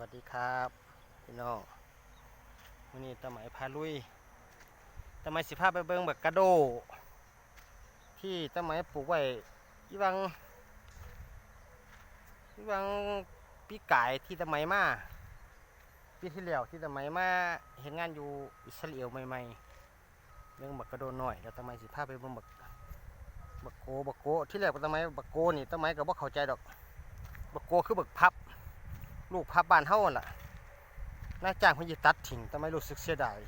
วัสดีครับพี่น้องวันนี้ตะไหมพาลุยตะไหมสิพาไปเบิ่งบักระโด ที่ตะไหมปลูกไว้ยี่วังยี่วังปีไกายที่ตะไหมมาปีที่แล้วที่ตะไหมมาเห็นงานอยู่อิสราเอลใหม่ๆเรื่องบักกระโดหน่อยแล้วตะไหมสิพาไปเบิ่งบักบักโกบักโกที่แรกตะไหมบักโกนี่ตะไหมก็บ่เข้าใจดอกบักโกคือบักพับ ลูกพับบ้านเฮานั่นล่ะนายจ้างเพิ่นสิตัดทิ้งแต่ไม่รู้สึกเสียดาย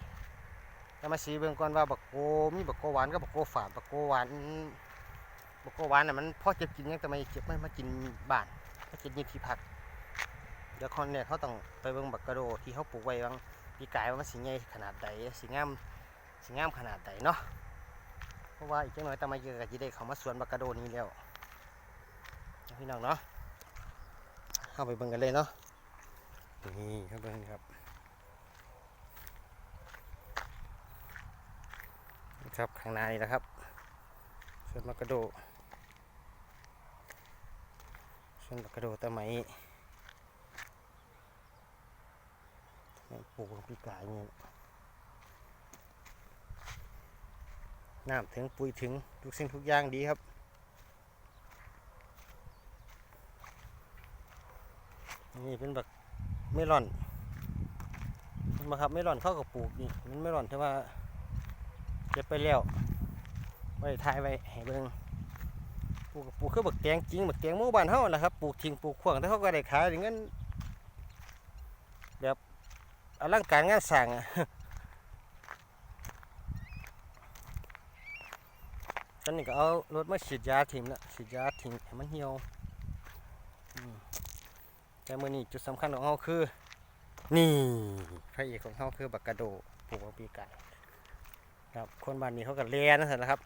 แต่มาสีเบิ่งก่อนว่าบักโกมีบักโกหวานกับบักโกฝาดบักโกหวานบักโกหวานน่ะมันพอจะกินยังแต่ไม่เก็บไมันมากินบ้านมากินยี่ที่พักเดี๋ยวคอนเนี่ยเขาต้องไปเบิ่งบักกระโดที่เขาปลูกไว้บางปีกายว่ามันสิใหญ่ขนาดใดสิงามสิงามขนาดใดเนาะเพราะว่าอีกจังหน่อยแต่มาเยอะก็สิได้เขามาสวนบักกระโดนี้แล้วพี่น้องเนาะเข้าไปเบิ่งกันเลยเนาะ นี่ครับเบิ่งครับ ครับข้างหน้านี่นะครับส่วนมะกระโดส่วนมะกระโดตะไมแม่ปลูกลงปีกายนี่น้ำถึงปุ๋ยถึงทุกสิ่งทุกอย่างดีครับนี่เป็นแบบ เมลอนเห็นบ่ครับเมลอนเข้ากับปลูกนี่มันเมลอนแต่ว่าเก็บไปแล้วไว้ทายไว้ให้เบิ่งปลูกปลูกคือบักแตงจริงบักแตงหมู่บ้านเฮานะครับปลูกทิ้งปลูกขวางแต่เขาก็ได้ขายได้เงินแบบอลังการงานสร้างอะตอนนี้ก็เอารถมาฉีดยาทิ้งละฉีดยาทิ้งให้มันเหี่ยว แต่เมื่อนี้จุดสำคัญของเราคือ นี่พระเอกของเขาคือบักกะโดปลูกปีไก่ครับคนบ้านนี้เขาก็เรียนนั่นะครับ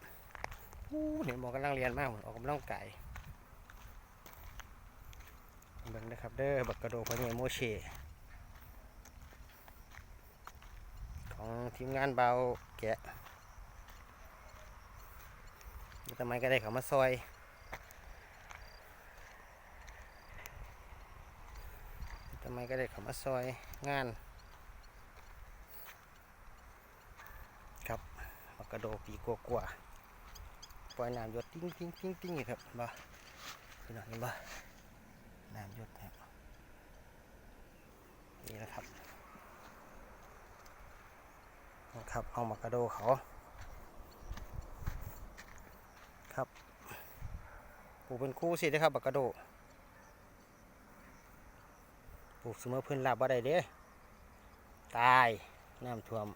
อู้เห็นบอกกำลังเรียนมากเหมือนออกกำลังกายเบิ่งนะครับเด้อบักกะโดพระเยโมเชของทีมงานเบาแกะทำไมก็ได้เขามาซอย ทำ ไมก็ได้เขามาซอยงานครับมากระโดดปีกลัวๆปล่อยน้ำหยดติ้งติ้งติ้งติ้งครับเห็นบ่พี่น้องเห็นบ่น้ำหยดครับนี่นะครับนะครับเอามากระโดดเขาครับปลูกเป็นคู่สิเด้ครับบักกระโดด ปลูกเสมอพื้นราบบ่ได้เด้ตายน้ำท่วม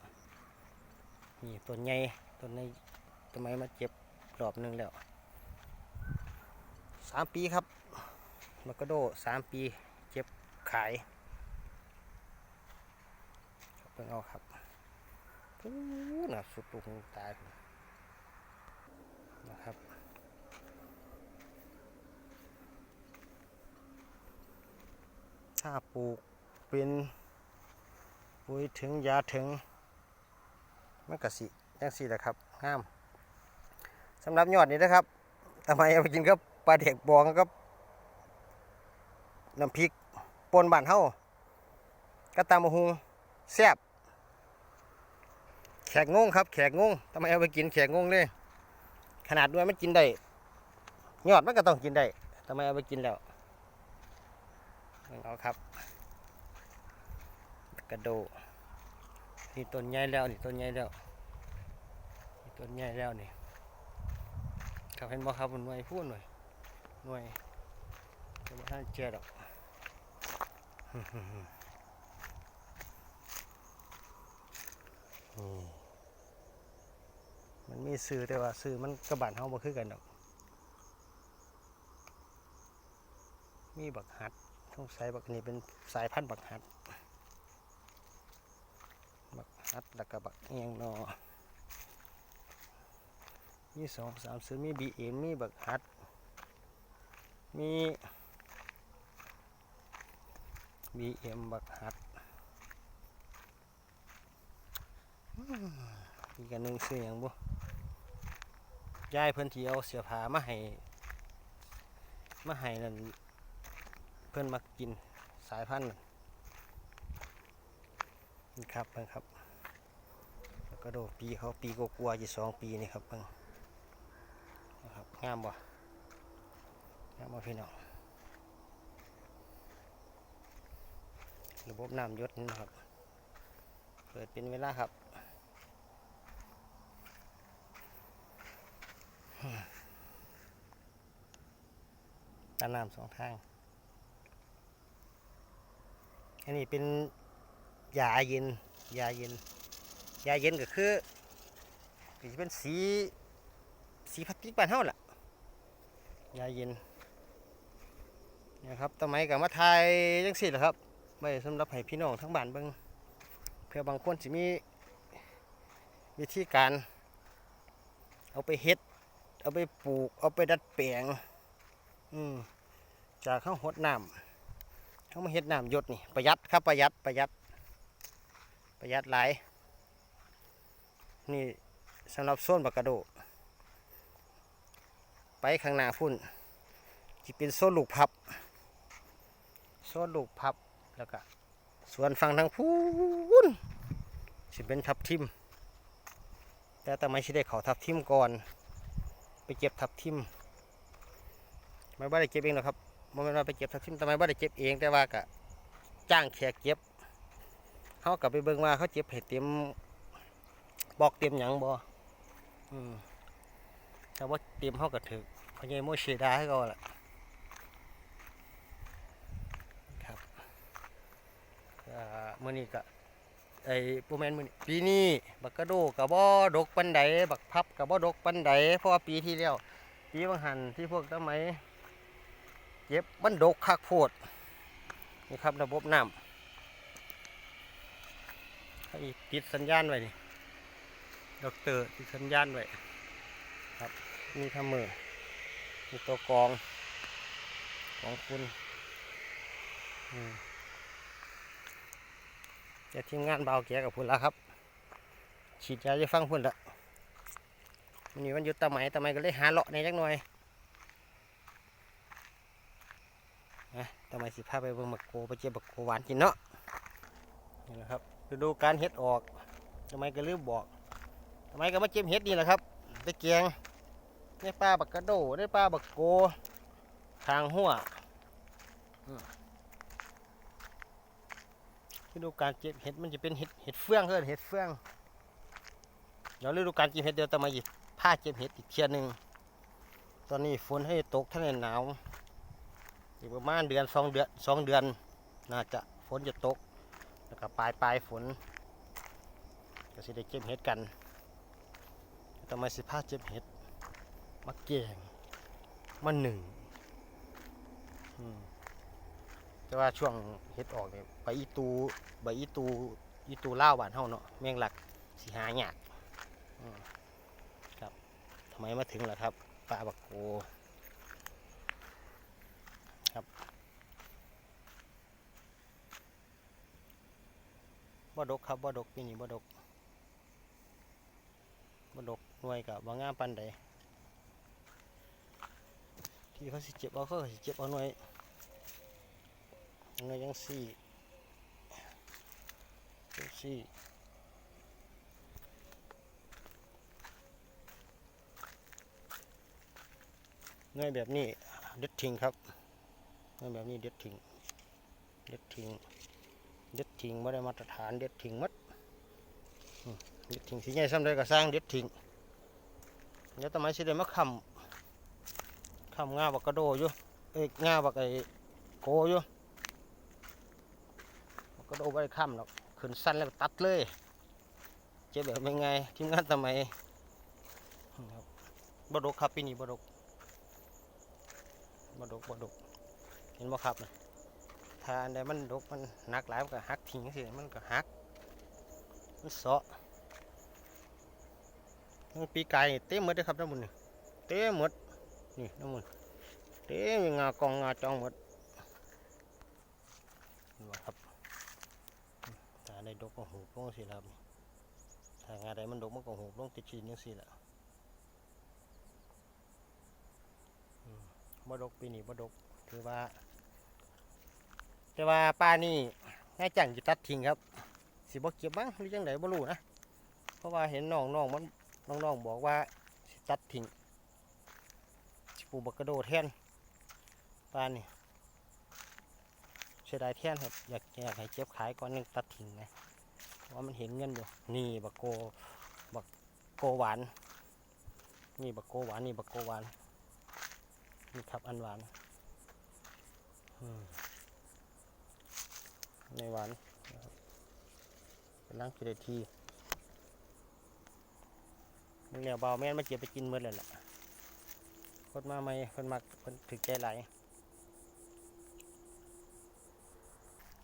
นี่ต้นใหญ่ต้นในต้นไมมาเจ็บรอบหนึงแล้วสามปีครับมากระโดสามปีเจ็บขายเพิ่งเอาครับพูน่ะสุดลูกตายนะครับ ถ้าปลูกเป็นปุ๋ยถึงยาถึงมันก็สิจังสี่แหละครับงามสำหรับยอดนี้นะครับทำไมเอาไปกินกับปลาเด็กบองกับน้ำพริกปนบ้านเฮาก็ตามมะฮุงแซ่บแขกงงครับแขกงงทำไมเอาไปกินแขกงงเลย ขนาดด้วยมันกินได้ยอดมันก็ต้องกินได้ทำไมเอาไปกินแล้ว เอาครับกระโดดนี่ต้นใหญ่แล้วนี่ต้นใหญ่แล้วนี่ต้นใหญ่แล้วนี่ครับเห็นบ่ครับมันหน่วยพูดหน่วยหน่วยจะมาท่านเจียดอกมันมีซื้อแต่ว่าซื้อมันกระบานเฮาบ่คือกันดอก มีบักหัด สงสัยบักนี้เป็นสายพันธุ์บักฮัด บักฮัดแล้วก็บักเอียงนอมีสองสามซื้อมีบีเอ็มมีบักฮัด มีบีเอ็มบักฮัดอืมอีกอันหนึ่งซื้ออย่างบุยายเพิ่นที่เอาเสื้อผ้ามาให้มาให้นั่น พื่อนมากินสายพันธุ์นี่ครับเบิ่งครับแล้วก็โดปีเขาปีกกลัวอยู่สองปีนี่ครับเบิ่งนนะครับงามบ่งามบ่พี่น้องระบบน้ำยศนี่นะครับ เปิดเป็นเวลาครับตาน้ำสองทาง อันนี้เป็นยาเย็นยาเย็นยาเย็นก็คือก็จะเป็นสีสีพลาสติกบ้านเฮาล่ะยาเย็นนี่ยครับต้นไม้กับมาไทยจังสิแหละครับไว้สำหรับให้พี่น้องทั้งบ้านเบิ่งเพื่อบางคนสิมีวิธีการ เอาไปเฮ็ด เอาไปปลูก เอาไปดัดแปลง อืมจากข้างหดน้ำ ข้างมาเฮ็ดน้ำหยดนี่ประหยัดครับประหยัดประหยัด ประหยัดหลาย นี่สำหรับโซนบักกะโด ไปข้างหน้าพุ่นจะเป็นโซนลูกพับ โซนลูกพับแล้วก็ส่วนฝั่งทางพูนสิเป็นทับทิม แต่ทำไมสิได้เขาทับทิมก่อน ไปเก็บทับทิม ไม่ว่าได้เก็บเองหรอกครับ บ่แมันว่าไปเก็บทับทิมทำไมว่าได้เก็บเองแต่ว่ากะจ้างแขกเก็บเขากลับไปเบิ่งว่าเขาเจ็บให้เต็มบอกเต็มหยังบ่อืมแต่ว่าเต็มเขาก็ถือพญายโมเชดาให้เขาแหละครับก็มื่อนี้ก็ไอ้ปูแมนมื่อนี้ปีนี้บักกระโดกับบ่ดกปันไดบักพับกับบ่ดกปันไดเพราะว่าปีที่แล้วปีบางหันที่พวกต้นไม้ เย็บมันดกคักโพดนี่ครับระบบน้ำเขาอีกติดสัญญาณไว้นี่ดอกเตอร์ติดสัญญาณไว้ครับมีทำมือมีตัวกรองของคุณจะทีมงานเบาแกกับพุ่นแล้วครับ ฉีดยาจะฟังพุ่นละวันนี้วันหยุดตะไหมตะไหมก็เลยหาเลาะในจักหน่อย นะตะไมสิพาไปเบิ่งมักโกไปเจ็บบักโกหวานกินเนาะนี่แหละครับฤดูการเห็ดออกตะไมก็ลืมบอกตะไมก็มาเจ็บเห็ดนี่แหละครับไปเกียงในป่าบักกระโดในป่าบักโกทางหัวอืมฤดูการเจ็บเห็ดมันจะเป็นเห็ดเห็ดเฟืองเพื่อนเห็ดเฟืองเดี๋ยวฤดูการเก็บเห็ดเดี๋ยวตะมาหยิบผ้าเก็บเห็ดอีกเทียหนึ่งตอนนี้ฝนให้ตกท่านหนาว อีกประมาณเดือนสองเดือนสองเดือน น่าจะฝนจะตก แล้วก็ปลายปลายฝน ก็สิได้เก็บเห็ดกันตะมสิผ้าเก็บเห็ดมาแกงมาหนึ่งแต่ว่าช่วงเห็ดออกเนี่ยใบอีตูใบอีตูอีตูล่าวบ้านเฮาเนาะแมงหลักสิหายากครับทำไมมาถึงล่ะครับปลาบักโกครับ บ่ดกครับบ่ดกปีนี้บ่ดกบ่ดกหน่วยกับบ่งามปันใดที่เขาสิเจ็บเอาเขาสิเจ็บเอาหน่วยหน่วยยังสี่จังสี่เงยแบบนี้เด็ดทิ้งครับเงยแบบนี้เด็ดทิ้งเด็ดทิ้ง เด็ดทิ้งไม่ได้มาตรฐานเด็ดทิ้งมัดเด็ดทิ้งที่ใหญ่ซ้ำใดก็สร้างเด็ดทิ้งเดี๋ยวทำไมสิได้มาคำคำงาบักกระโดอยู่เอ้ยงาบักไอ้โกอยู่บักกระโดไม่ได้คำหรอกขึ้นสั้นแล้วตัดเลยเจ็บแบบยังไงทีมงานทำไมบบดกครับปีนี้บดกบดกบดกเห็นบ่ครับนะ ถ้าอันมันดกมันหนักหลายมันก็หักทิ้งสิมันก็หักมันเสาะมันปีไก่เต็มหมดเลยครับน้ำมันเต็มหมดนี่น้ำมันเต็มงากองงาจองหมดนบ่ครับถ้าอันดกก็หูลงสิครับถ้างาใดมันดกมันก็หูลงติดชีนยังสิละบดกปีนี้บดกถือว่า แต่ว่าป้านี่ง่ายจังจะตัดทิ้งครับ สิสิบ่เก็บมั้งหรือจังไดบ่รู้นะ เพราะว่าเห็นน้องน้องมันน้องๆบอกว่าสิตัดทิ้งสิปลูกบักกระโดดแทนปลานี่เสียดายแทนครับ อยากอยากให้เก็บขายก่อนยังตัดทิ้งนะเพราะว่ามันเห็นเงินอยู่นี่บักโกบักโกหวาน นี่บักโกหวานนี่บักโกหวานนี่ครับอันหวานอืม ในวานนะครับเป็นล้างกิเลทีนี่แหละเบาแม่นมาเก็บไปกินหมดเลยแหละคนมาใหม่คนมาคนถึกใจไหล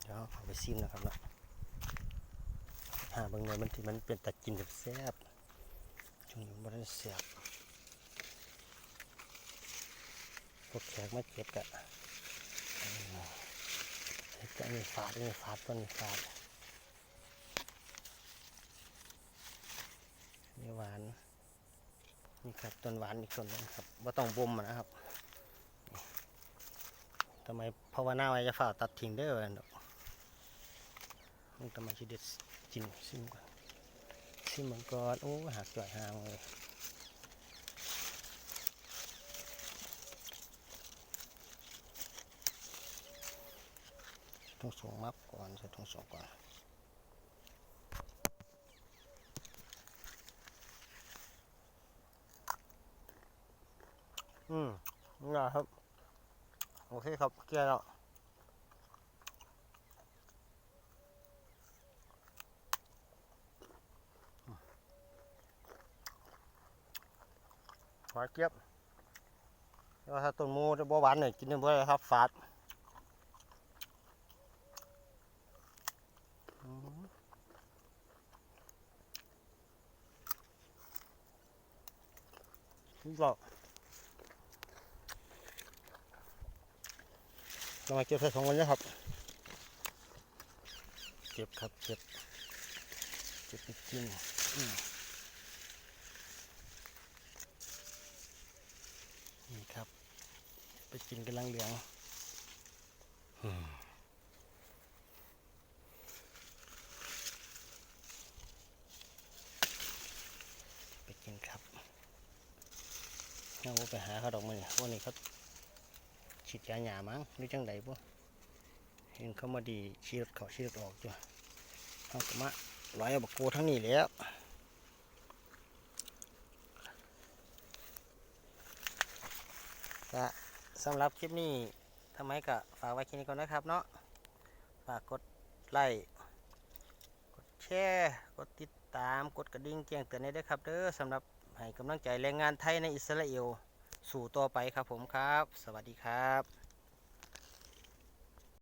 เดี๋ยวเอาไปซิมนะครับเนาะหาบางเนยมันที่มันเป็นตัดกินแบบแซ่บช่วงนี้มันแซ่บพวกแขกมาเก็บกะ เห็ดกะมีฝาดมีฝาดต้นมีฝาดนี่หวาน นี่ครับต้นหวานอีกต้นหนึงครับว่าต้องบ่มนะครับทำไมภาวนาไว้จะฝ่าตัดทิ้งได้อวะดอกมันทำไมชิเด็ดจริงซิมก่อนซิมมันก่อนโอ้หักจ่อยหางเลย ต้องส่งมับก่อนใส่ต้องส่งก่อนอืมนี่นะครับ โอเคครับเกลียแล้วหวานเจี๊ยบแล้วถ้าต้นมูจะบ่หวานหน่อยกินได้เพื่อครับ ฝาด ก็เรามาเก็บใส่ถุงกันนะครับ เก็บครับเก็บ เก็บไปกินนี่ครับ ไปกินกำลังเหลือง อืม ไปกินครับเอา ไปหาเขาดอกมันวันนี้เขาฉีดยาหยามั้งหรือจังใดบ่เห็นเขามาดีชีดเขาชีดออกจ้ะเขาก็มาร้อยเอาบักโกทั้งนี้แล้วก็สำหรับคลิปนี้ทำไมก็ฝากไว้แค่นี้ก่อนนะครับเนาะฝากกดไลค์กดแชร์กดติดตามกดกระดิ่งแจ้งเตือนได้ด้วยครับเด้อสำหรับให้กำลังใจแรงงานไทยในอิสราเอล สู่ต่อไปครับผมครับ สวัสดีครับ